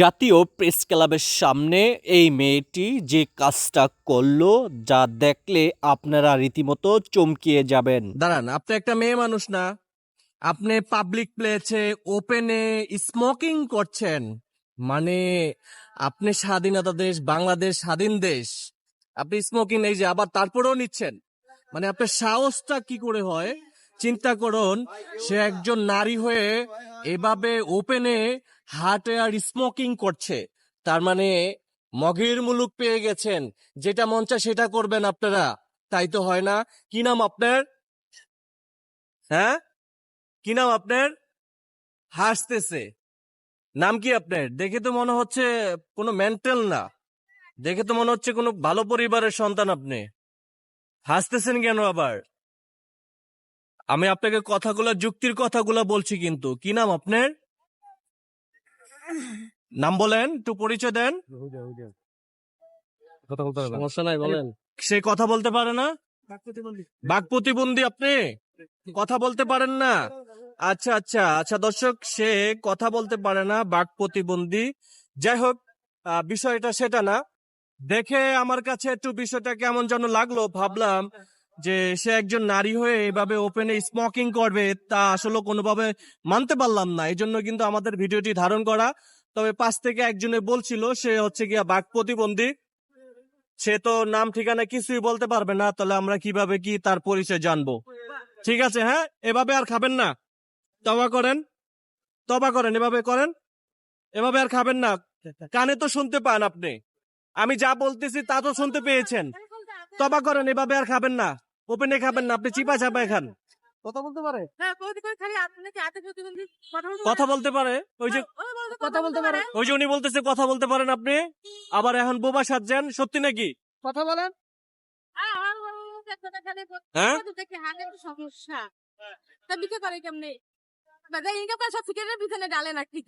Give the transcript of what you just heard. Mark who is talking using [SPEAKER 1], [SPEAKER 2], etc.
[SPEAKER 1] জাতীয় প্রেস ক্লাবের সামনে এই মেয়েটি যে কাজটা করল, যা দেখলে আপনারা রীতিমতো চমকিয়ে যাবেন।
[SPEAKER 2] দাঁড়ান, আপনি একটা মেয়ে মানুষ না। আপনি পাবলিক প্লেসে ওপেনে স্মোকিং করছেন। মানে আপনি স্বাধীনতা দেশ, বাংলাদেশ স্বাধীন দেশ। আপনি স্মোকিং এই যে আবার তারপরেও নিচ্ছেন। মানে আপনার সাহসটা কি করে হয়? চিন্তা করুন, সে একজন নারী হয়ে এভাবে ওপেনে হার্টে আর স্মোকিং করছে। তার মানে মগের মুলুক পেয়ে গেছেন। যেটা মন চায় সেটা করবেন আপনারা। তাই তো হয় না? কি নাম আপনার? হ্যাঁ? কি নাম আপনার? হাসতেছে। নাম কি আপনার? দেখে তো মনে হচ্ছে কোনো মেন্টাল না। দেখে তো মনে হচ্ছে কোনো ভালো পরিবারের সন্তান আপনি। হাসতেছেন কেন আবার? আমি আপনাকে কথাগুলো, যুক্তির কথাগুলো বলছি কিন্তু। কি নাম আপনার? নাম বলেন একটু পরিচয় দেন। সমস্যা নাই বলেন। সে কথা বলতে পারে না? বাক প্রতিবন্ধী আপনি? কথা বলতে পারেন না? আচ্ছা আচ্ছা আচ্ছা দর্শক সে কথা বলতে পারে না বাক প্রতিবন্ধী। যাই হোক বিষয়টা সেটা না। দেখে আমার কাছে একটু বিষয়টা কেমন যেন লাগল ভাবলাম যে সে একজন নারী হয়ে এভাবে ওপেনে স্মোকিং করবে, তা আসলে কোনোভাবে মানতে পারলাম না। এই জন্য কিন্তু আমাদের ভিডিওটি ধারণ করা। তবে পাশ থেকে একজনে বলছিল, সে হচ্ছে গিয়া বাঘ প্রতিবন্ধী। সে তো নাম ঠিকানা কিছুই বলতে পারবে না, তাহলে আমরা কীভাবে কি তার পরিচয় জানব? ঠিক আছে হ্যাঁ? এভাবে আর খাবেন না। তবা করেন। তবা করেন, এভাবে করেন। এভাবে আর খাবেন না। কানে তো শুনতে পান আপনি। আমি যা বলতেছি তা তো শুনতে পেয়েছেন। তবা করেন, এভাবে আর খাবেন না। ওপেনে খাবেন না আপনি চিপা চাপায় খান। কথা বলতে পারে?
[SPEAKER 3] হ্যাঁ, কথা বলতে
[SPEAKER 2] কথা বলতে পারে? ওই যে
[SPEAKER 3] কথা বলতে পারে।
[SPEAKER 2] ওই যে উনি বলতেছে কথা বলতে পারেন আপনি। আবার এখন বোবা সাজছেন সত্যি নাকি? কথা বলেন।
[SPEAKER 3] আর আমার খালি
[SPEAKER 2] হ্যাঁ?
[SPEAKER 3] সমস্যা। তা বিকে করে কেমনে? ইনকাম করে সব ফিকের পিছনে ডালে নাকি?